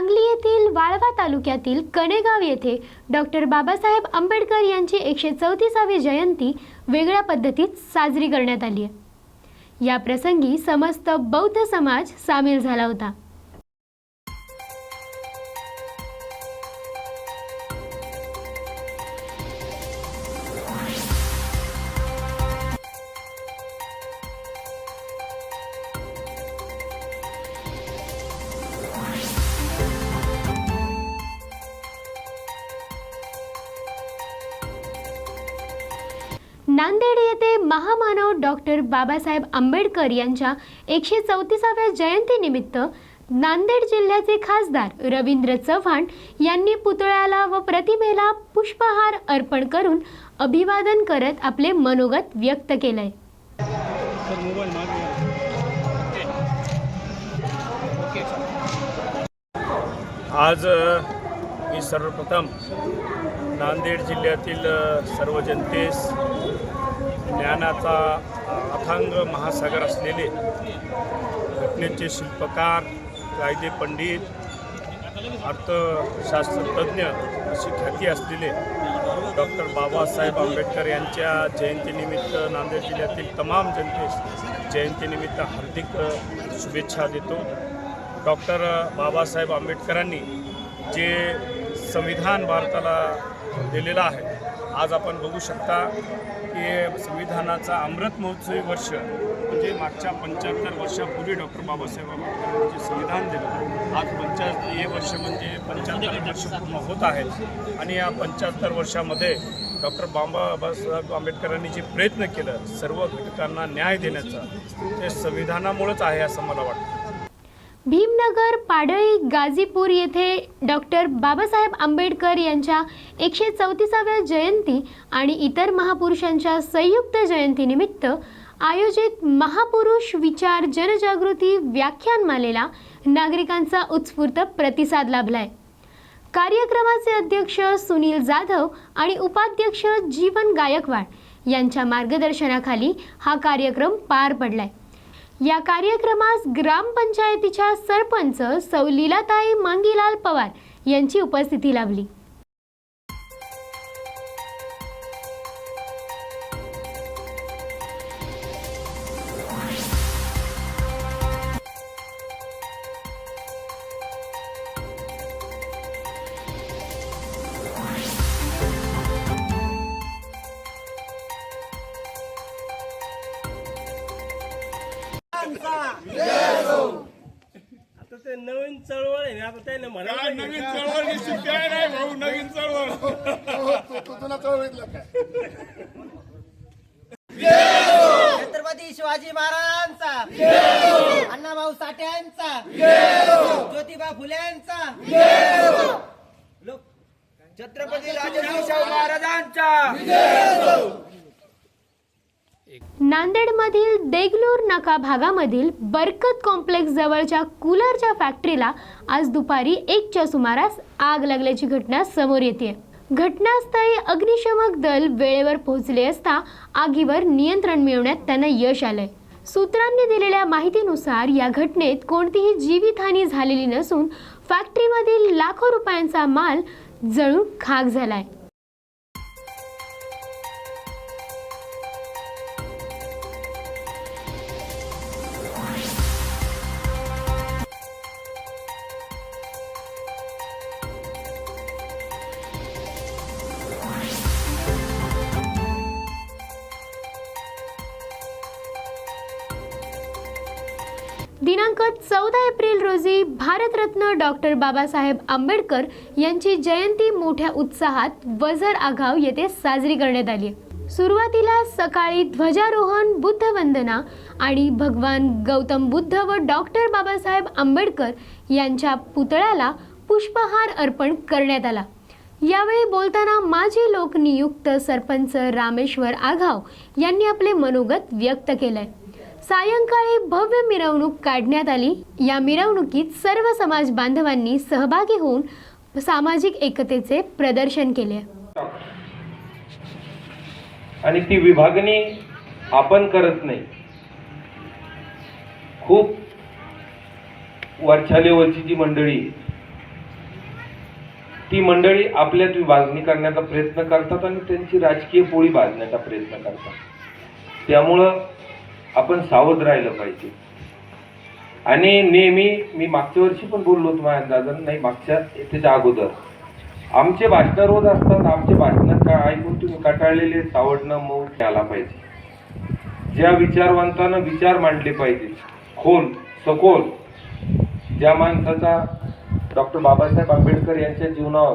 सांगली येथील वाळवा तालुक्यातील कणेगाव येथे डॉक्टर बाबासाहेब आंबेडकर यांची एकशे चौतीसावी जयंती वेगळ्या पद्धतीत साजरी करण्यात आली आहे. या प्रसंगी समस्त बौद्ध समाज सामील झाला होता. नांदेड येथे महामानव डॉक्टर बाबासाहेब आंबेडकर यांच्या एकशे चौतीसाव्या जयंतीनिमित्त नांदेड जिल्ह्याचे खासदार रवींद्र चव्हाण यांनी पुतळ्याला व प्रतिमेला पुष्पहार अर्पण करून अभिवादन करत आपले मनोगत व्यक्त केलंय. आज मी सर्वप्रथम नांदेड जिल्ह्यातील सर्व जनतेस ज्ञानाचा अथांग महासागर असलेले घटनेचे शिल्पकार कायदे पंडित अर्थशास्त्रज्ञ अशी ख्याती असलेले डॉक्टर बाबासाहेब आंबेडकर यांच्या जयंतीनिमित्त नांदेड जिल्ह्यातील तमाम जनतेस जयंतीनिमित्त हार्दिक शुभेच्छा देतो. डॉक्टर बाबासाहेब आंबेडकरांनी जे संविधान भारताला दिलेलं आहे आज आपण बघू शकता की संविधानाचा अमृत महोत्सवी वर्ष म्हणजे मागच्या पंच्याहत्तर वर्षापूर्वी डॉक्टर बाबासाहेब आंबेडकरांनी जे संविधान दिलं आज पंच्याहत्तर हे वर्ष म्हणजे पंच्याहत्तर वर्ष पूर्ण होत आहेत. आणि या पंच्याहत्तर वर्षामध्ये डॉक्टर बाबासाहेब आंबेडकरांनी जे प्रयत्न केलं सर्व घटकांना न्याय देण्याचा ते संविधानामुळंच आहे असं मला वाटतं. भीमनगर पाडळी गाझीपूर येथे डॉक्टर बाबासाहेब आंबेडकर यांच्या एकशे चौतीसाव्या जयंती आणि इतर महापुरुषांच्या संयुक्त जयंतीनिमित्त आयोजित महापुरुष विचार जनजागृती व्याख्यानमालेला नागरिकांचा उत्स्फूर्त प्रतिसाद लाभलाय. कार्यक्रमाचे अध्यक्ष सुनील जाधव आणि उपाध्यक्ष जीवन गायकवाड यांच्या मार्गदर्शनाखाली हा कार्यक्रम पार पडलाय. या कार्यक्रमास ग्रामपंचायतीच्या सरपंच सौ लीलाताई पवार यांची उपस्थिती लाभली. ना काय नवीन चळवळ काय नाही भाऊ नवीन चळवळ. तू तू तुला चळवळीतलं काय छत्रपती शिवाजी महाराजांचा अण्णाभाऊ साठे यांचा ज्योतिबा फुले यांचा लोक छत्रपती राजश्री शाहू महाराजांचा. नांदेडमधील देगलूर नाका भागामधील बरकत कॉम्प्लेक्स जवळच्या कूलरच्या फॅक्टरीला आज दुपारी एकच्या सुमारास आग लागल्याची घटना समोर येते. घटनास्थळी अग्निशमक दल वेळेवर पोहोचले असता आगीवर नियंत्रण मिळवण्यात त्यांना यश आलंय. सूत्रांनी दिलेल्या माहितीनुसार या घटनेत कोणतीही जीवितहानी झालेली नसून फॅक्टरीमधील लाखो रुपयांचा माल जळून खाक झालाय. चौदा एप्रिल रोजी भारतरत्न डॉक्टर बाबासाहेब आंबेडकर यांची जयंती मोठ्या उत्साहात वजर आघाव येथे साजरी करण्यात आली. सुरुवातीला सकाळी ध्वजारोहण बुद्धवंदना आणि भगवान गौतम बुद्ध व डॉक्टर बाबासाहेब आंबेडकर यांच्या पुतळ्याला पुष्पहार अर्पण करण्यात आला. यावेळी बोलताना माजी लोकनियुक्त सरपंच रामेश्वर आघाव यांनी आपले मनोगत व्यक्त केलंय. सायंकाळी भव्य मिरवणूक काढण्यात आली. या मिरवणुकीत सर्व समाज बांधवांनी सहभागी होऊन सामाजिक एकतेचे प्रदर्शन केले. आणि ती विभागणी आपण करत नाही. खूप वरच्या लेवलची जी मंडळी ती मंडळी आपल्यात विभागणी करण्याचा प्रयत्न करतात आणि त्यांची राजकीय पोळी बांधण्याचा प्रयत्न करतात. त्यामुळं आपण सावध राहिलं पाहिजे. आणि नेहमी मी मागच्या वर्षी पण बोललो होतो माझ्या दादा नाही मागच्या त्याच्या अगोदर. आमचे भाषणं रोज असतात आमचे भाषणं का ऐकून तुम्ही कटाळलेले सावडणं मऊ घ्यायला पाहिजे. ज्या विचारवंतानं विचार मांडले पाहिजे खोल सखोल ज्या माणसाचा डॉक्टर बाबासाहेब आंबेडकर यांच्या जीवनावर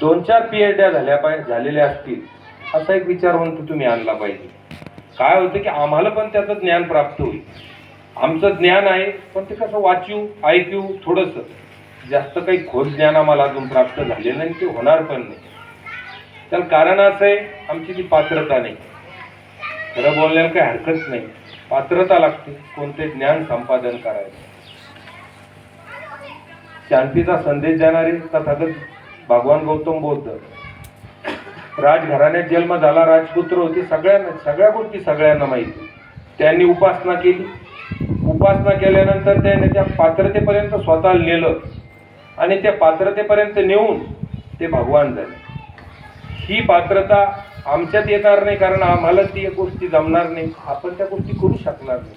दोन चार पीएचड्या झाल्या पाहिजे झालेल्या असतील असा एक विचारवंत तुम्ही आणला पाहिजे. काय होतं की आम्हाला पण त्याचं ज्ञान प्राप्त होईल. आमचं ज्ञान आहे पण ते कसं वाचू ऐकू थोडंसं. जास्त काही खोल ज्ञान आम्हाला अजून प्राप्त झालेलं नाही ते होणार पण नाही. तर कारण असं आहे आमची ती पात्रता नाही. खरं बोलण्याला काही हरकत नाही. पात्रता लागते कोणते ज्ञान संपादन करायचं. शांतीचा संदेश देणारे तथागत भगवान गौतम बुद्ध. राजघराण्यात जन्म झाला राजपुत्र होते. सगळ्यांना सगळ्या गोष्टी सगळ्यांना माहिती. त्यांनी उपासना केली. उपासना केल्यानंतर त्याने त्या पात्रतेपर्यंत स्वतः नेलं. आणि त्या पात्रतेपर्यंत नेऊन ते भगवान झाले. ही पात्रता आमच्यात येणार नाही कारण आम्हाला ती गोष्टी जमणार नाही. आपण त्या गोष्टी करू शकणार नाही.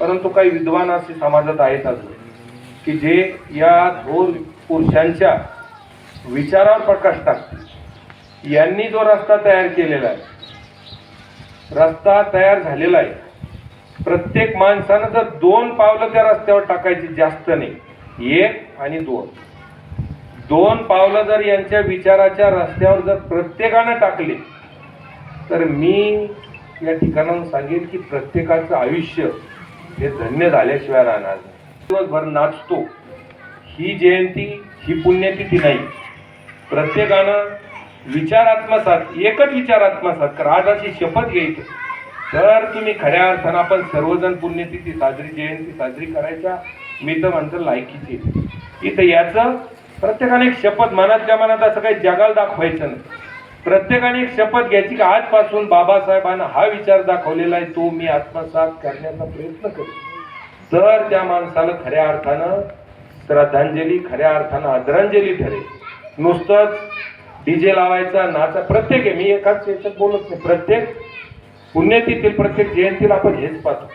परंतु काही विद्वान असे समाजात आहेत अजून की जे या थोर पुरुषांच्या विचारावर प्रकाश टाकतील. यांनी जो रस्ता तयार केलेला आहे रस्ता तयार झालेला आहे प्रत्येक माणसानं जर दोन पावलं त्या रस्त्यावर टाकायची जास्त नाही एक आणि दोन. दोन पावलं जर यांच्या विचाराच्या रस्त्यावर जर प्रत्येकानं टाकले तर मी या ठिकाणाहून सांगेन की प्रत्येकाचं आयुष्य हे धन्य झाल्याशिवाय राहणार दिवसभर नाचतो. ही जयंती ही पुण्यतिथी नाही. प्रत्येकानं विचार आत्मसात एकच विचार आत्मसात करा आज अशी शपथ घ्यायची. तर तुम्ही खऱ्या अर्थानं आपण सर्वजण पुण्यतिथी साजरी जयंती साजरी करायच्या मी तर म्हणतो लायकीची इथं याचं प्रत्येकाने एक शपथ मनातल्या मनात असं काही जगाला दाखवायचं नाही. प्रत्येकाने एक शपथ घ्यायची की आजपासून बाबासाहेबांना हा विचार दाखवलेला आहे तो मी आत्मसात करण्याचा प्रयत्न करेन. तर त्या माणसाला खऱ्या अर्थानं श्रद्धांजली खऱ्या अर्थानं आदरांजली ठरेल. नुसतंच डीजे लावायचा नाचा प्रत्येक आहे. मी एकाच याच्यात बोलत नाही. प्रत्येक पुण्यतिथील प्रत्येक जयंतीला आपण हेच पाहतो.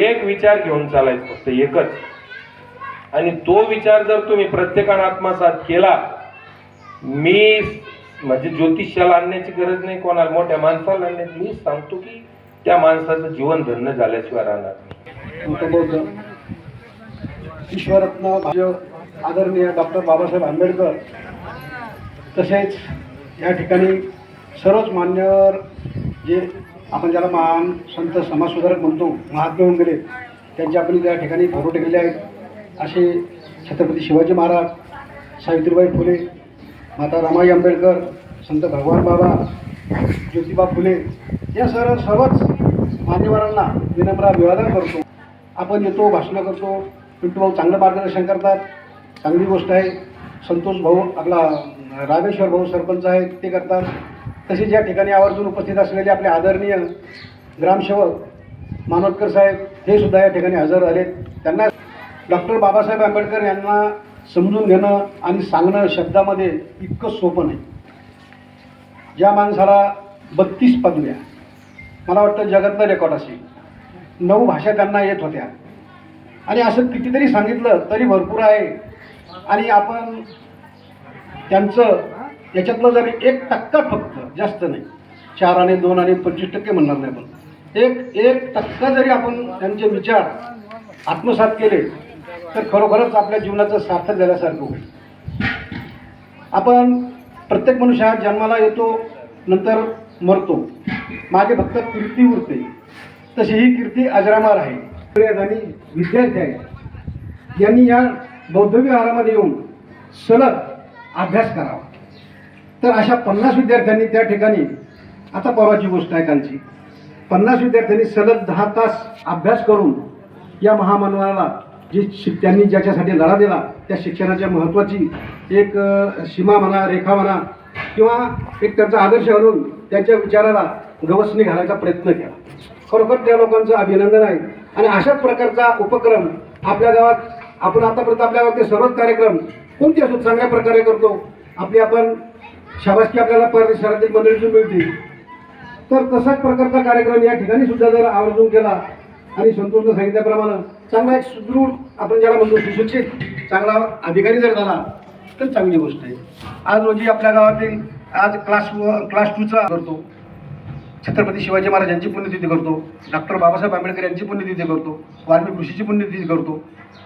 एक विचार घेऊन चालायचं फक्त एकच. आणि तो विचार जर तुम्ही प्रत्येकानं आत्मसात केला मी म्हणजे ज्योतिषाला आणण्याची गरज नाही कोणाला मोठ्या माणसाला आणण्याची. मी सांगतो की त्या माणसाचं जीवन धन्य झाल्याशिवाय राहणार ईश्वरत्न आदरणीय डॉक्टर बाबासाहेब आंबेडकर तसेच या ठिकाणी सर्वच मान्यवर जे आपण ज्याला महान संत समाजसुधारक म्हणतो महात्मे होऊन गेले त्यांचे आपण त्या ठिकाणी फोटो टेकले आहेत. असे छत्रपती शिवाजी महाराज सावित्रीबाई फुले माता रमाई आंबेडकर संत भगवान बाबा ज्योतिबा फुले या सर्व सर्वच मान्यवरांना विनम्र अभिवादन करतो. आपण येतो भाषणं करतो. पिंटू भाऊ चांगलं मार्गदर्शन करतात. चांगली गोष्ट आहे. संतोष भाऊ आपला रामेश्वर भाऊ सरपंच आहेत ते करतात. तसेच या ठिकाणी आवर्जून उपस्थित असलेले आपले आदरणीय ग्रामसेवक मानोदकर साहेब हे सुद्धा या ठिकाणी हजर झालेत त्यांना डॉक्टर बाबासाहेब आंबेडकर यांना समजून घेणं आणि सांगणं शब्दामध्ये इतकं सोपं नाही. ज्या माणसाला बत्तीस पदव्या मला वाटतं जगातलं रेकॉर्ड असेल. नऊ भाषा त्यांना येत होत्या. आणि असं कितीतरी सांगितलं तरी भरपूर आहे. आणि आपण त्यांचं याच्यातलं जरी एक टक्का फक्त जास्त नाही. चार आणि दोन आणि पंचवीस टक्के म्हणणार नाही पण एक एक टक्का जरी आपण त्यांचे विचार आत्मसात केले तर खरोखरच आपल्या जीवनाचं सार्थक झाल्यासारखं होईल. आपण प्रत्येक मनुष्य हा जन्माला येतो नंतर मरतो. मागे फक्त कीर्ती उरते. तशी ही कीर्ती अजरामार आहे. आणि विद्यार्थी आहेत. यांनी या बौद्ध विहारामध्ये येऊन सलग अभ्यास करावा. तर अशा पन्नास विद्यार्थ्यांनी त्या ठिकाणी आता परवाची गोष्ट आहे कालची पन्नास विद्यार्थ्यांनी सलग दहा तास अभ्यास करून या महामानवाला जी शिक त्यांनी ज्याच्यासाठी लढा दिला त्या शिक्षणाच्या महत्त्वाची एक सीमा म्हणा रेखा म्हणा किंवा एक त्यांचा आदर्श घालून त्यांच्या विचाराला गवसणी घालायचा प्रयत्न केला. खरोखर त्या लोकांचं अभिनंदन आहे. आणि अशाच प्रकारचा उपक्रम आपल्या गावात आपण आतापर्यंत आपल्या गावातले सर्वच कार्यक्रम कोणती असो चांगल्या प्रकारे करतो? आपली आपण शाबासकी आपल्याला परदेशातील मंडळीतून मिळते. तर तसाच प्रकारचा कार्यक्रम या ठिकाणी सुद्धा जर आवर्जून केला आणि संतोषनं सांगितल्याप्रमाणे चांगला एक सुदृढ आपण ज्याला म्हणतो सुशिक्षित चांगला अधिकारी जर झाला तर चांगली गोष्ट आहे. आज रोजी आपल्या गावातील आज क्लास क्लास टूचा करतो. छत्रपती शिवाजी महाराज यांची पुण्यतिथी करतो. डॉक्टर बाबासाहेब आंबेडकर यांची पुण्यतिथी करतो. वाल्मिक ऋषीची पुण्यतिथी करतो.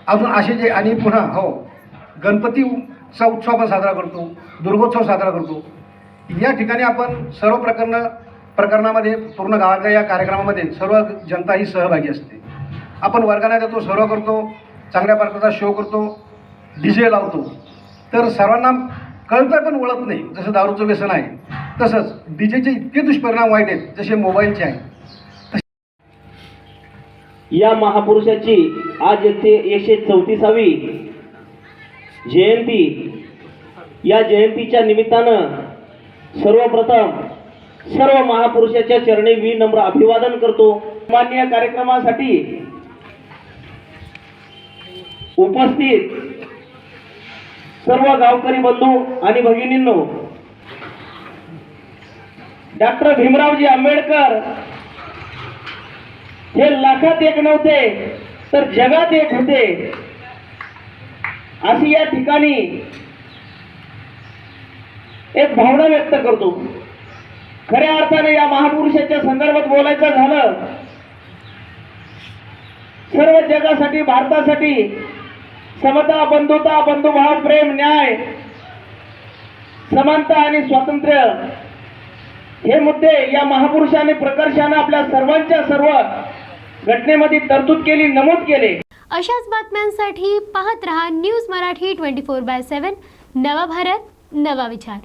अजून असे जे आणि पुन्हा हो गणपतीचा उत्सव आपण साजरा करतो दुर्गोत्सव साजरा करतो. या ठिकाणी आपण सर्व प्रकरण प्रकरणामध्ये पूर्ण गावातल्या या कार्यक्रमामध्ये सर्व जनता ही सहभागी असते. आपण वर्गाला देतो सर्व करतो चांगल्या प्रकारचा शो करतो डी जे लावतो. तर सर्वांना कळतं पण ओळख नाही. जसं दारूचं व्यसन आहे तसंच डी जेचे इतके दुष्परिणाम वाईट आहेत जसे मोबाईलचे आहेत या महापुरुषाची आज येथे एकशे चौतीसावी जयंती. या जयंतीच्या निमित्तानं सर्वप्रथम सर्व महापुरुषाच्या चरणी मी नम्र अभिवादन करतो. मान्य कार्यक्रमासाठी उपस्थित सर्व गावकरी बंधू आणि भगिनींनो डॉक्टर भीमरावजी आंबेडकर हे लाखात एक नव्हते तर जगात एक होते. अशी या ठिकाणी एक भावना व्यक्त करतो. खऱ्या अर्थाने या महापुरुषाच्या संदर्भात बोलायचं झालं सर्व जगासाठी भारतासाठी समता बंधुता बंधुभाव प्रेम न्याय समानता आणि स्वातंत्र्य हे मुद्दे या महापुरुषाने प्रकर्षाने आपल्या सर्वांच्या सर्व घटनेमध्ये तरतूद केली नमूद केले. अशाच बातम्यांसाठी पाहत रहा news Marathi twenty four by seven. नवा भारत नवा विचार.